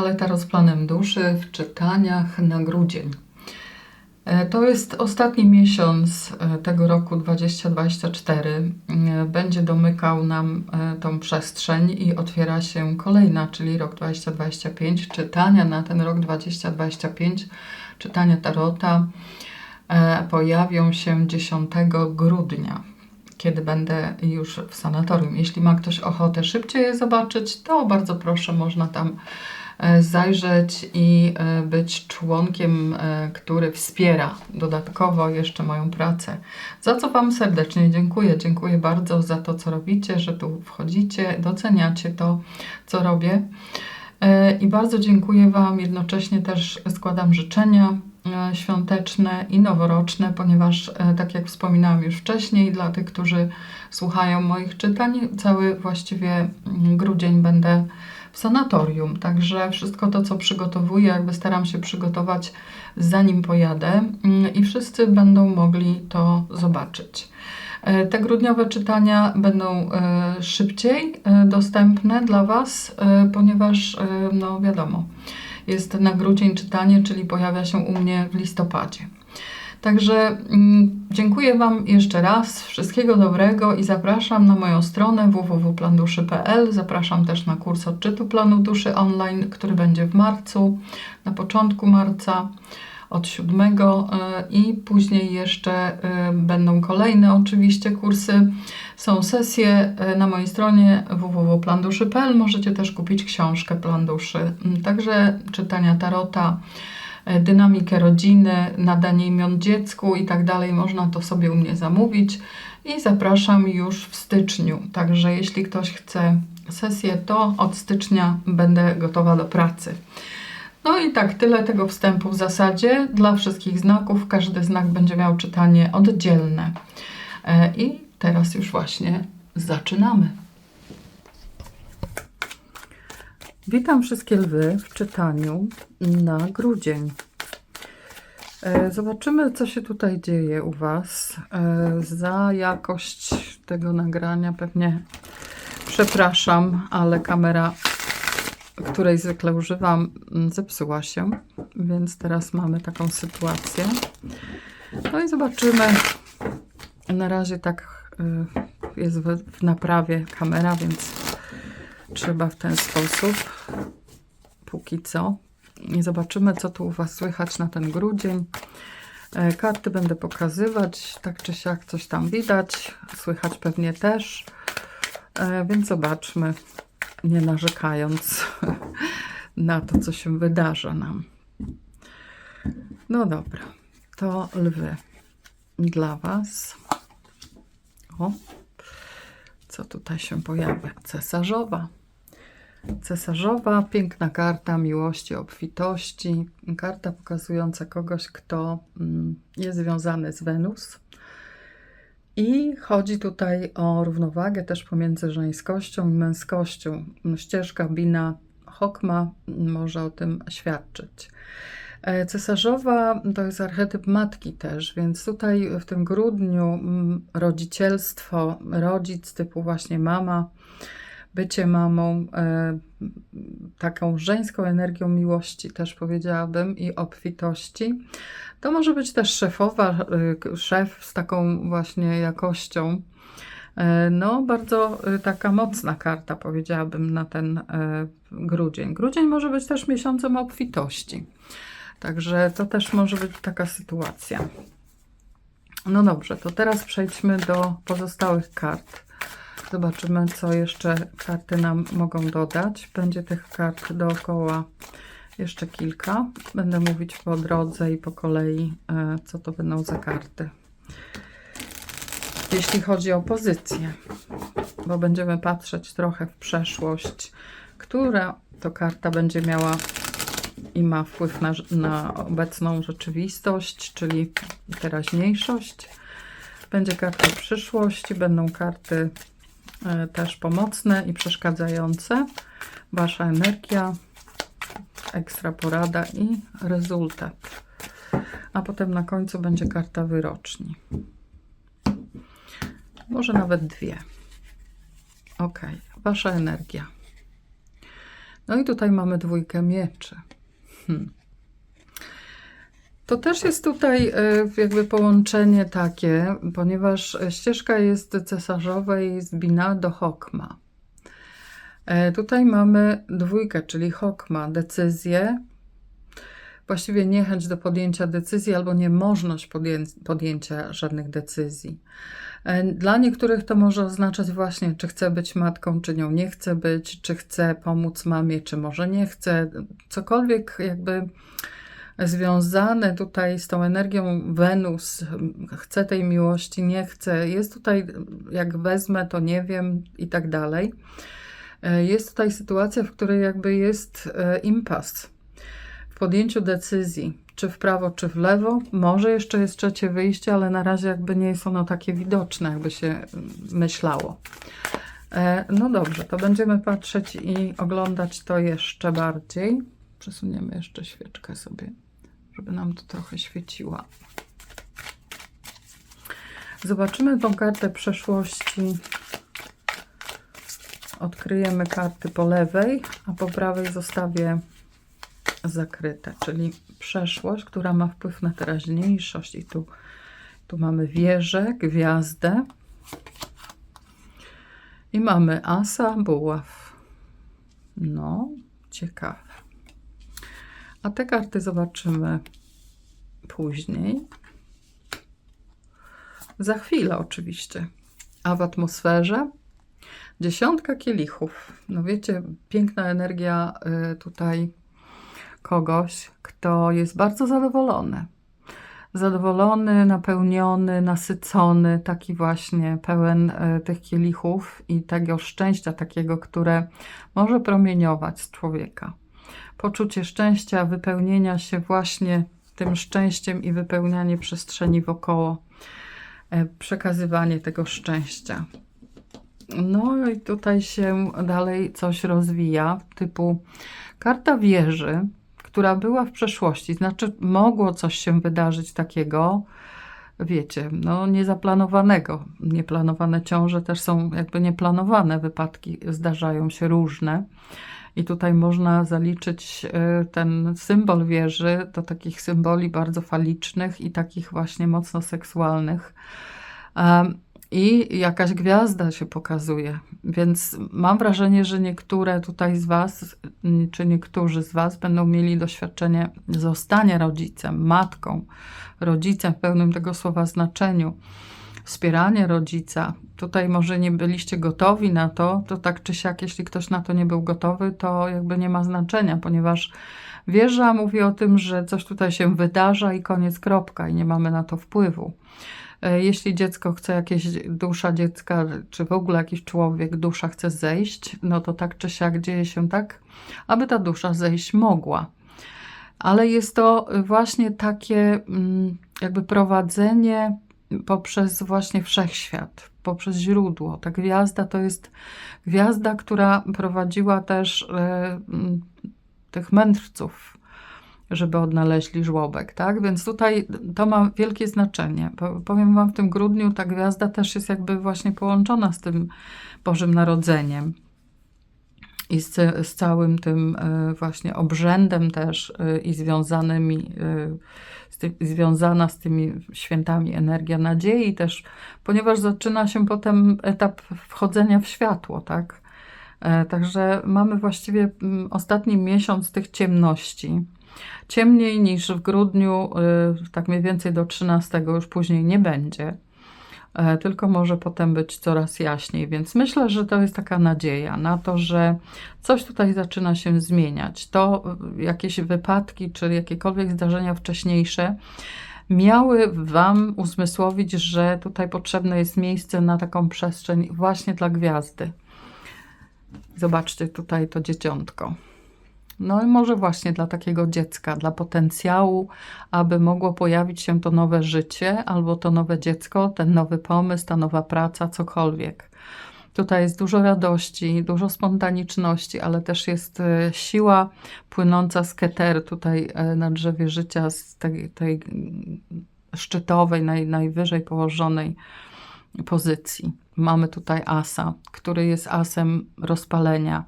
Kanale Tarot z Planem Duszy w czytaniach na grudzień. E, To jest ostatni miesiąc e, tego roku 2024. E, Będzie domykał nam tą przestrzeń i otwiera się kolejna, czyli rok 2025. Czytania na ten rok 2025, czytania Tarota pojawią się 10 grudnia kiedy będę już w sanatorium. Jeśli ma ktoś ochotę szybciej je zobaczyć, to bardzo proszę, można tam zajrzeć i e, być członkiem, e, który wspiera dodatkowo jeszcze moją pracę. Za co Wam serdecznie dziękuję. Dziękuję bardzo za to, co robicie, że tu wchodzicie, doceniacie to, co robię. E, I bardzo dziękuję Wam. Jednocześnie też składam życzenia e, świąteczne i noworoczne, ponieważ, e, tak jak wspominałam już wcześniej, dla tych, którzy słuchają moich czytań, cały właściwie mm, grudzień będę w sanatorium. Także wszystko to, co przygotowuję, jakby staram się przygotować zanim pojadę mm, i wszyscy będą mogli to zobaczyć. E, Te grudniowe czytania będą e, szybciej e, dostępne dla Was, ponieważ, no wiadomo, jest na grudzień czytanie, czyli pojawia się u mnie w listopadzie. Także mm, dziękuję Wam jeszcze raz, wszystkiego dobrego i zapraszam na moją stronę www.planduszy.pl. Zapraszam też na kurs odczytu planu duszy online, który będzie w marcu, na początku marca od 7 e, i później jeszcze e, będą kolejne oczywiście kursy. Są sesje e, na mojej stronie www.planduszy.pl. Możecie też kupić książkę Plan Duszy. Także czytania tarota, dynamikę rodziny, nadanie imion dziecku i tak dalej. Można to sobie u mnie zamówić i zapraszam już w styczniu. Także jeśli ktoś chce sesję, to od stycznia będę gotowa do pracy. No i tak, tyle tego wstępu w zasadzie. Dla wszystkich znaków każdy znak będzie miał czytanie oddzielne. E, I teraz już właśnie zaczynamy. Witam wszystkie lwy w czytaniu na grudzień. E, Zobaczymy, co się tutaj dzieje u Was. E, Za jakość tego nagrania pewnie przepraszam, ale kamera której zwykle używam, mm, zepsuła się, więc teraz mamy taką sytuację. No i zobaczymy. Na razie tak y, jest w naprawie kamera, więc trzeba w ten sposób. Póki co. I zobaczymy, co tu u Was słychać na ten grudzień. E, Karty będę pokazywać, tak czy siak coś tam widać, słychać pewnie też, E, więc zobaczmy nie narzekając na to, co się wydarza nam. No dobra, to lwy dla Was. O, co tutaj się pojawia? Cesarzowa. Cesarzowa, piękna karta miłości, obfitości. Karta pokazująca kogoś, kto mm, jest związany z Wenus. I chodzi tutaj o równowagę też pomiędzy żeńskością i męskością. Ścieżka Bina Hokma może o tym świadczyć. E, Cesarzowa to jest archetyp matki też, więc tutaj w tym grudniu mm, rodzicielstwo, rodzic typu właśnie mama, bycie mamą, e, taką żeńską energią miłości też powiedziałabym i obfitości. To może być też szefowa, y, szef z taką właśnie jakością. E, No, bardzo taka mocna karta, powiedziałabym, na ten e, grudzień. Grudzień może być też miesiącem obfitości. Także to też może być taka sytuacja. No dobrze, to teraz przejdźmy do pozostałych kart. Zobaczymy, co jeszcze karty nam mogą dodać. Będzie tych kart dookoła jeszcze kilka. Będę mówić po drodze i po kolei, e, co to będą za karty. Jeśli chodzi o pozycję, bo będziemy patrzeć trochę w przeszłość, która to karta będzie miała i ma wpływ na, na obecną rzeczywistość, czyli teraźniejszość. Będzie karta przyszłości, będą karty też pomocne i przeszkadzające. Wasza energia, ekstra porada i rezultat. A potem na końcu będzie karta wyroczni. Może nawet dwie. Ok, wasza energia. No i tutaj mamy dwójkę mieczy. Hmm. To też jest tutaj e, jakby połączenie takie, ponieważ ścieżka jest cesarzowej z Bina do Hokma. E, tutaj mamy dwójkę, czyli Hokma, decyzję, właściwie niechęć do podjęcia decyzji albo niemożność podję- podjęcia żadnych decyzji. E, Dla niektórych to może oznaczać właśnie, czy chce być matką, czy nią nie chce być, czy chce pomóc mamie, czy może nie chce. Cokolwiek jakby związane tutaj z tą energią Wenus, chce tej miłości, nie chce. Jest tutaj, jak wezmę, to nie wiem i tak dalej. E, Jest tutaj sytuacja, w której jakby jest e, impas w podjęciu decyzji, czy w prawo, czy w lewo. Może jeszcze jest trzecie wyjście, ale na razie jakby nie jest ono takie widoczne, jakby się mm, myślało. E, No dobrze, to będziemy patrzeć i oglądać to jeszcze bardziej. Przesuniemy jeszcze świeczkę sobie, żeby nam to trochę świeciła. Zobaczymy tą kartę przeszłości. Odkryjemy karty po lewej, a po prawej zostawię zakryte, czyli przeszłość, która ma wpływ na teraźniejszość. I tu, tu mamy wieżę, gwiazdę. I mamy asa, buław. No, ciekawe. A te karty zobaczymy później. Za chwilę oczywiście. A w atmosferze dziesiątka kielichów. No wiecie, piękna energia y, tutaj kogoś, kto jest bardzo zadowolony. Zadowolony, napełniony, nasycony, taki właśnie pełen e, tych kielichów i tego szczęścia, takiego, które może promieniować z człowieka. Poczucie szczęścia, wypełnienia się właśnie tym szczęściem i wypełnianie przestrzeni wokoło, e, przekazywanie tego szczęścia. No i tutaj się dalej coś rozwija, typu karta wieży, która była w przeszłości, znaczy mogło coś się wydarzyć takiego, wiecie, no niezaplanowanego. Nieplanowane ciąże też są jakby nieplanowane wypadki, zdarzają się różne. I tutaj można zaliczyć y, ten symbol wieży do takich symboli bardzo falicznych i takich właśnie mocno seksualnych. I jakaś gwiazda się pokazuje, więc mam wrażenie, że niektóre tutaj z Was, czy niektórzy z Was będą mieli doświadczenie zostania rodzicem, matką, rodzicem w pełnym tego słowa znaczeniu, wspieranie rodzica. Tutaj może nie byliście gotowi na to, to tak czy siak, jeśli ktoś na to nie był gotowy, to jakby nie ma znaczenia, ponieważ wieża mówi o tym, że coś tutaj się wydarza i koniec, kropka, i nie mamy na to wpływu. E, Jeśli dziecko chce jakieś, dusza dziecka, czy w ogóle jakiś człowiek, dusza chce zejść, no to tak czy siak dzieje się tak, aby ta dusza zejść mogła. Ale jest to właśnie takie mm, jakby prowadzenie poprzez właśnie wszechświat, poprzez źródło. Ta gwiazda to jest gwiazda, która prowadziła też e, tych mędrców żeby odnaleźli żłobek, tak? Więc tutaj to ma wielkie znaczenie. Po- Powiem Wam, w tym grudniu ta gwiazda też jest jakby właśnie połączona z tym Bożym Narodzeniem i z, z całym tym e, właśnie obrzędem też e, i związanymi, tym, związana z tymi świętami energia nadziei też, ponieważ zaczyna się potem etap wchodzenia w światło, tak? E, Także mamy właściwie mm, ostatni miesiąc tych ciemności. Ciemniej niż w grudniu, y, tak mniej więcej do 13, już później nie będzie, tylko może potem być coraz jaśniej. Więc myślę, że to jest taka nadzieja na to, że coś tutaj zaczyna się zmieniać. To y, jakieś wypadki czy jakiekolwiek zdarzenia wcześniejsze miały Wam uzmysłowić, że tutaj potrzebne jest miejsce na taką przestrzeń właśnie dla gwiazdy. Zobaczcie tutaj to dzieciątko. No i może właśnie dla takiego dziecka, dla potencjału, aby mogło pojawić się to nowe życie, albo to nowe dziecko, ten nowy pomysł, ta nowa praca, cokolwiek. Tutaj jest dużo radości, dużo spontaniczności, ale też jest e, siła płynąca z keteru tutaj e, na drzewie życia, z tej, tej szczytowej, naj, najwyżej położonej pozycji. Mamy tutaj asa, który jest asem rozpalenia,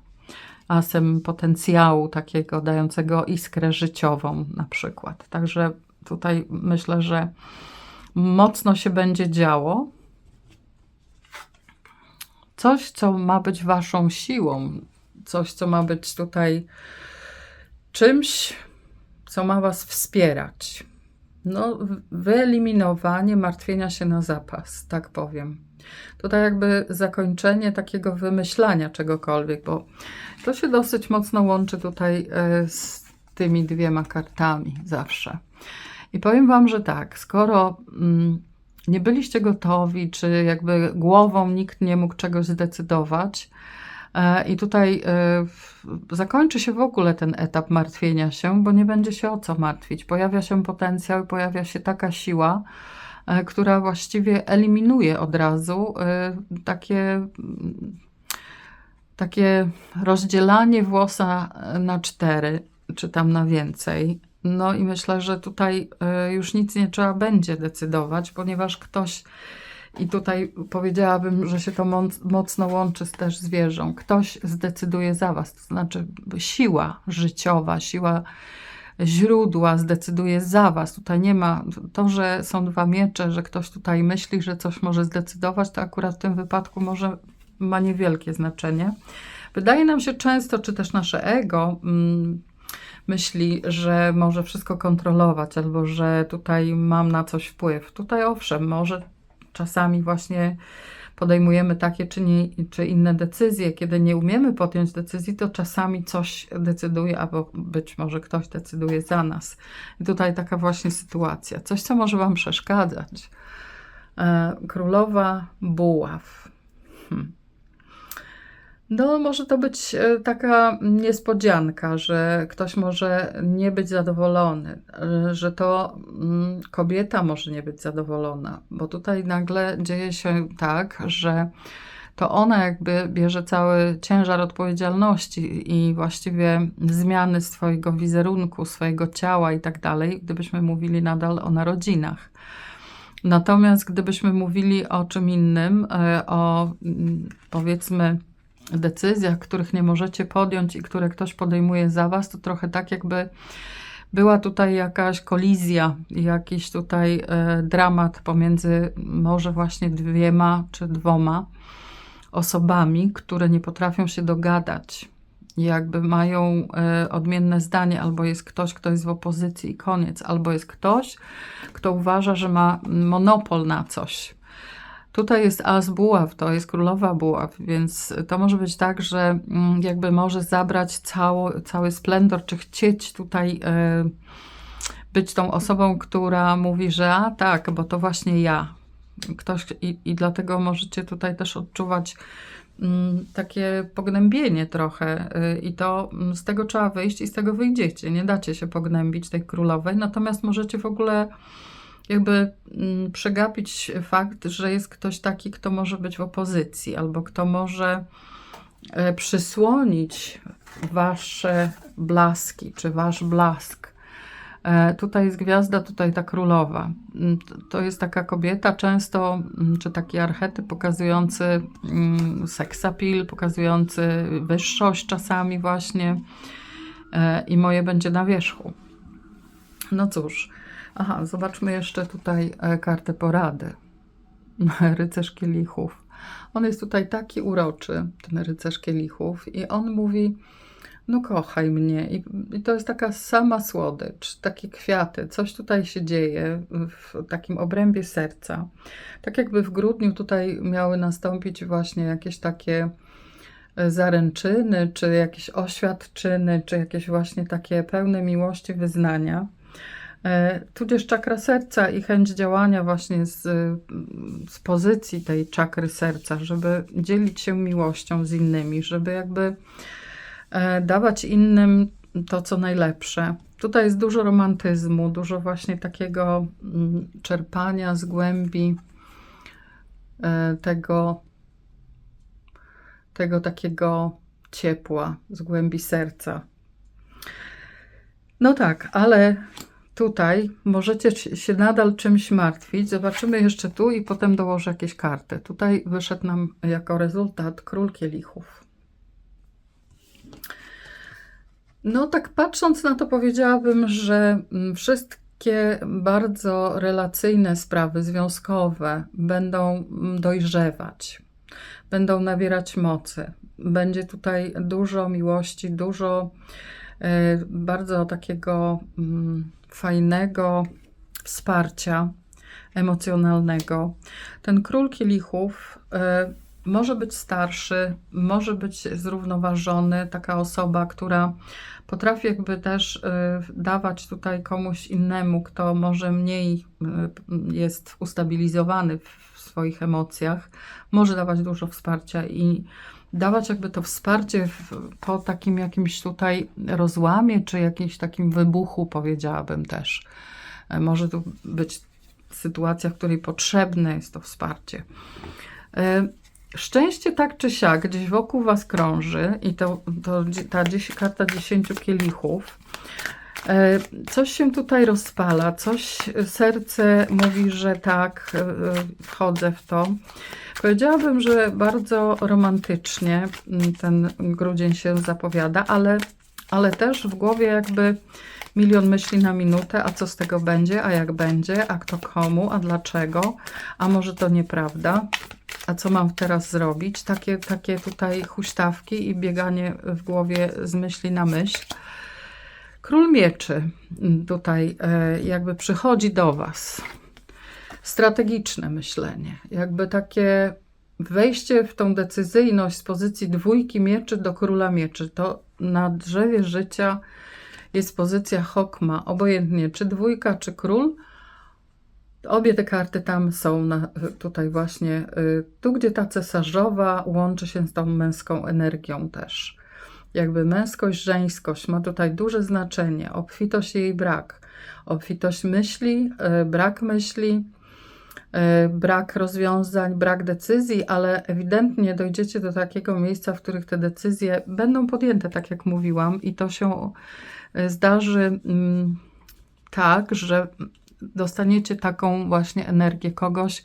asem potencjału takiego dającego iskrę życiową na przykład. Także tutaj myślę, że mocno się będzie działo. Coś, co ma być waszą siłą, coś, co ma być tutaj czymś, co ma was wspierać. No, wyeliminowanie martwienia się na zapas, tak powiem. Tutaj jakby zakończenie takiego wymyślania czegokolwiek, bo to się dosyć mocno łączy tutaj e, z tymi dwiema kartami zawsze. I powiem Wam, że tak, skoro mm, nie byliście gotowi, czy jakby głową nikt nie mógł czegoś zdecydować, e, i tutaj e, zakończy się w ogóle ten etap martwienia się, bo nie będzie się o co martwić. Pojawia się potencjał, pojawia się taka siła, która właściwie eliminuje od razu takie, takie rozdzielanie włosa na cztery, czy tam na więcej. No i myślę, że tutaj y, już nic nie trzeba będzie decydować, ponieważ ktoś, i tutaj powiedziałabym, że się to mocno łączy też z wieżą, ktoś zdecyduje za was, to znaczy siła życiowa, siła źródła zdecyduje za was. Tutaj nie ma to, że są dwa miecze, że ktoś tutaj myśli, że coś może zdecydować, to akurat w tym wypadku może ma niewielkie znaczenie. Wydaje nam się często, czy też nasze ego, mm, myśli, że może wszystko kontrolować albo że tutaj mam na coś wpływ. Tutaj owszem, może czasami właśnie podejmujemy takie czy, nie, czy inne decyzje. Kiedy nie umiemy podjąć decyzji, to czasami coś decyduje, albo być może ktoś decyduje za nas. I tutaj taka właśnie sytuacja. Coś, co może Wam przeszkadzać. E, królowa buław. Hmm. No, może to być e, taka niespodzianka, że ktoś może nie być zadowolony, e, że to mm, kobieta może nie być zadowolona, bo tutaj nagle dzieje się tak, że to ona jakby bierze cały ciężar odpowiedzialności i właściwie zmiany swojego wizerunku, swojego ciała i tak dalej, gdybyśmy mówili nadal o narodzinach. Natomiast gdybyśmy mówili o czym innym, e, o mm, powiedzmy, decyzjach, których nie możecie podjąć i które ktoś podejmuje za was, to trochę tak jakby była tutaj jakaś kolizja, jakiś tutaj e, dramat pomiędzy może właśnie dwiema czy dwoma osobami, które nie potrafią się dogadać. Jakby mają e, odmienne zdanie, albo jest ktoś, kto jest w opozycji i koniec, albo jest ktoś, kto uważa, że ma monopol na coś Tutaj jest as buław, to jest królowa buław, więc to może być tak, że mm, jakby może zabrać cało, cały splendor, czy chcieć tutaj e, być tą osobą, która mówi, że a tak, bo to właśnie ja. Ktoś, i, i dlatego możecie tutaj też odczuwać mm, takie pognębienie trochę y, i to mm, z tego trzeba wyjść i z tego wyjdziecie. Nie dacie się pognębić tej królowej, natomiast możecie w ogóle jakby mm, przegapić fakt, że jest ktoś taki, kto może być w opozycji, albo kto może e, przysłonić wasze blaski, czy wasz blask. E, tutaj jest gwiazda, tutaj ta królowa. Mm, to jest taka kobieta, często, mm, czy taki archetyp pokazujący seksapil, pokazujący wyższość czasami właśnie e, i moje będzie na wierzchu. No cóż, Aha, zobaczmy jeszcze tutaj e, kartę porady. Rycerz kielichów. On jest tutaj taki uroczy, ten rycerz kielichów, i on mówi: No, kochaj mnie. I, I, to jest taka sama słodycz, takie kwiaty, coś tutaj się dzieje w takim obrębie serca. Tak jakby w grudniu tutaj miały nastąpić właśnie jakieś takie e, zaręczyny, czy jakieś oświadczyny, czy jakieś właśnie takie pełne miłości wyznania. E, tudzież czakra serca i chęć działania właśnie z, z pozycji tej czakry serca, żeby dzielić się miłością z innymi, żeby jakby e, dawać innym to, co najlepsze. Tutaj jest dużo romantyzmu, dużo właśnie takiego mm, czerpania z głębi e, tego, tego takiego ciepła, z głębi serca. No tak, ale tutaj możecie się nadal czymś martwić. Zobaczymy jeszcze tu i potem dołożę jakieś karty. Tutaj wyszedł nam jako rezultat król kielichów. No, tak patrząc na to, powiedziałabym, że mm, wszystkie bardzo relacyjne sprawy związkowe będą mm, dojrzewać, będą nabierać mocy. Będzie tutaj dużo miłości, dużo e, bardzo takiego mm, fajnego wsparcia emocjonalnego. Ten król kielichów e, może być starszy, może być zrównoważony, taka osoba, która potrafi jakby też y, dawać tutaj komuś innemu, kto może mniej y, jest ustabilizowany w swoich emocjach, może dawać dużo wsparcia i dawać jakby to wsparcie w, po takim jakimś tutaj rozłamie, czy jakimś takim wybuchu, powiedziałabym też. E, Może tu być sytuacja, w której potrzebne jest to wsparcie. E, Szczęście tak czy siak gdzieś wokół Was krąży i to, to ta dzies- karta dziesięciu kielichów. E, Coś się tutaj rozpala, coś serce mówi, że tak, e, wchodzę w to. Powiedziałabym, że bardzo romantycznie mm, ten grudzień się zapowiada, ale, ale też w głowie jakby milion myśli na minutę, a co z tego będzie, a jak będzie, a kto komu, a dlaczego, a może to nieprawda, a co mam teraz zrobić? Takie, takie tutaj huśtawki i bieganie w głowie z myśli na myśl. Król mieczy mm, tutaj e, jakby przychodzi do Was. Strategiczne myślenie, jakby takie wejście w tą decyzyjność z pozycji dwójki mieczy do króla mieczy. To na drzewie życia jest pozycja Hokma, obojętnie czy dwójka, czy król. Obie te karty tam są, na, tutaj właśnie, y, tu gdzie ta cesarzowa łączy się z tą męską energią też. Jakby męskość, żeńskość ma tutaj duże znaczenie, obfitość jej brak. Obfitość myśli, y, brak myśli, y, brak rozwiązań, brak decyzji, ale ewidentnie dojdziecie do takiego miejsca, w których te decyzje będą podjęte, tak jak mówiłam, i to się y, zdarzy mm, tak, że dostaniecie taką właśnie energię kogoś,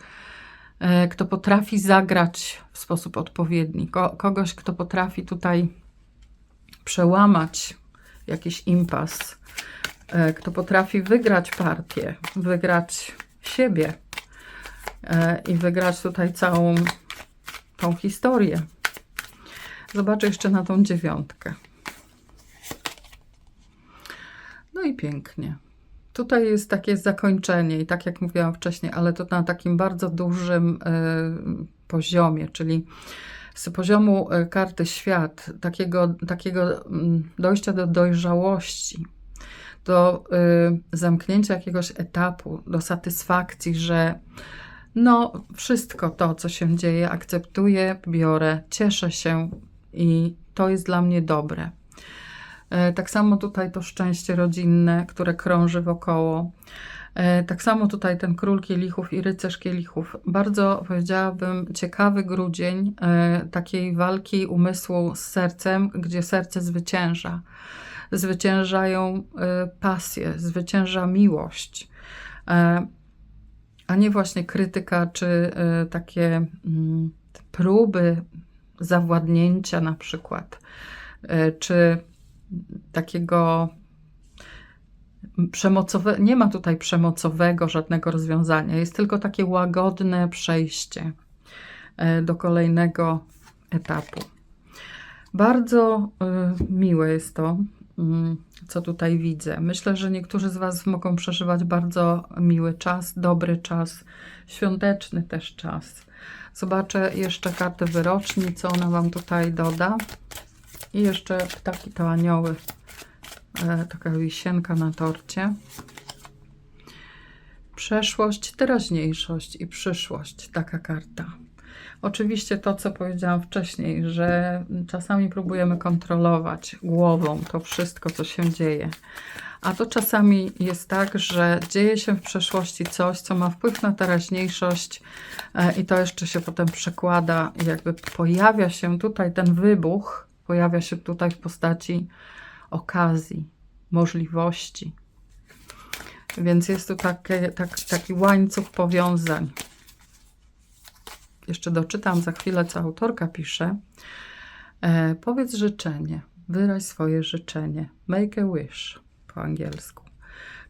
e, kto potrafi zagrać w sposób odpowiedni, ko- kogoś, kto potrafi tutaj przełamać jakiś impas, e, kto potrafi wygrać partię, wygrać siebie e, i wygrać tutaj całą tą historię. Zobaczę jeszcze na tą dziewiątkę. No i pięknie. Tutaj jest takie zakończenie i tak jak mówiłam wcześniej, ale to na takim bardzo dużym e, poziomie, czyli z poziomu e, karty świat, takiego, takiego mm, dojścia do dojrzałości, do e, zamknięcia jakiegoś etapu, do satysfakcji, że no wszystko to, co się dzieje, akceptuję, biorę, cieszę się i to jest dla mnie dobre. E, Tak samo tutaj to szczęście rodzinne, które krąży wokoło. E, Tak samo tutaj ten król kielichów i rycerz kielichów. Bardzo powiedziałabym ciekawy grudzień e, takiej walki umysłu z sercem, gdzie serce zwycięża. Zwyciężają e, pasje, zwycięża miłość, a nie właśnie krytyka czy takie mm, próby zawładnięcia na przykład, czy takiego przemocowe, nie ma tutaj przemocowego żadnego rozwiązania, jest tylko takie łagodne przejście e, do kolejnego etapu. Bardzo y, miłe jest to, mm, co tutaj widzę. Myślę, że niektórzy z Was mogą przeżywać bardzo miły czas, dobry czas, świąteczny też czas. Zobaczę jeszcze kartę wyroczni, co ona Wam tutaj doda. I jeszcze ptaki to anioły. E, taka wisienka na torcie. Przeszłość, teraźniejszość i przyszłość. Taka karta. Oczywiście to, co powiedziałam wcześniej, że czasami próbujemy kontrolować głową to wszystko, co się dzieje. A to czasami jest tak, że dzieje się w przeszłości coś, co ma wpływ na teraźniejszość e, i to jeszcze się potem przekłada, jakby pojawia się tutaj ten wybuch, pojawia się tutaj w postaci okazji, możliwości. Więc jest tu takie, tak, taki łańcuch powiązań. Jeszcze doczytam za chwilę, co autorka pisze. E, powiedz życzenie. wyraź swoje życzenie. Make a wish po angielsku.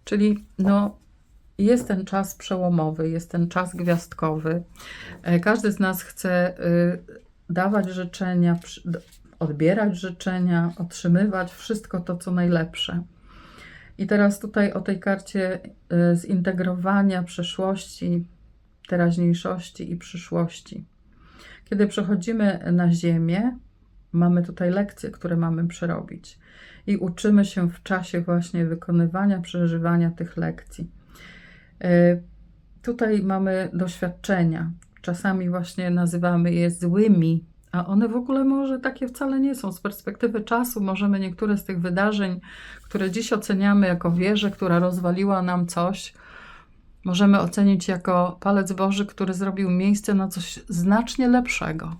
Czyli no, jest ten czas przełomowy, jest ten czas gwiazdkowy. E, Każdy z nas chce y, dawać życzenia, odbierać życzenia, otrzymywać wszystko to, co najlepsze. I teraz tutaj o tej karcie y, zintegrowania przeszłości, teraźniejszości i przyszłości. Kiedy przechodzimy na Ziemię, mamy tutaj lekcje, które mamy przerobić. I uczymy się w czasie właśnie wykonywania, przeżywania tych lekcji. E, Tutaj mamy doświadczenia. Czasami właśnie nazywamy je złymi, a one w ogóle może takie wcale nie są. Z perspektywy czasu możemy niektóre z tych wydarzeń, które dziś oceniamy jako wieżę, która rozwaliła nam coś, możemy ocenić jako palec Boży, który zrobił miejsce na coś znacznie lepszego.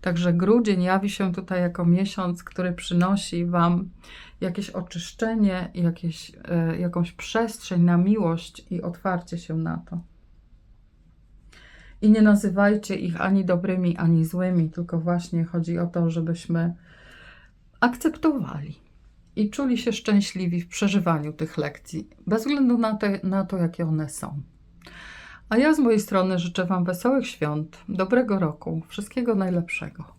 Także grudzień jawi się tutaj jako miesiąc, który przynosi Wam jakieś oczyszczenie, jakieś, e, jakąś przestrzeń na miłość i otwarcie się na to. I nie nazywajcie ich ani dobrymi, ani złymi, tylko właśnie chodzi o to, żebyśmy akceptowali i czuli się szczęśliwi w przeżywaniu tych lekcji, bez względu na, te, na to, jakie one są. A ja z mojej strony życzę Wam wesołych świąt, dobrego roku, wszystkiego najlepszego.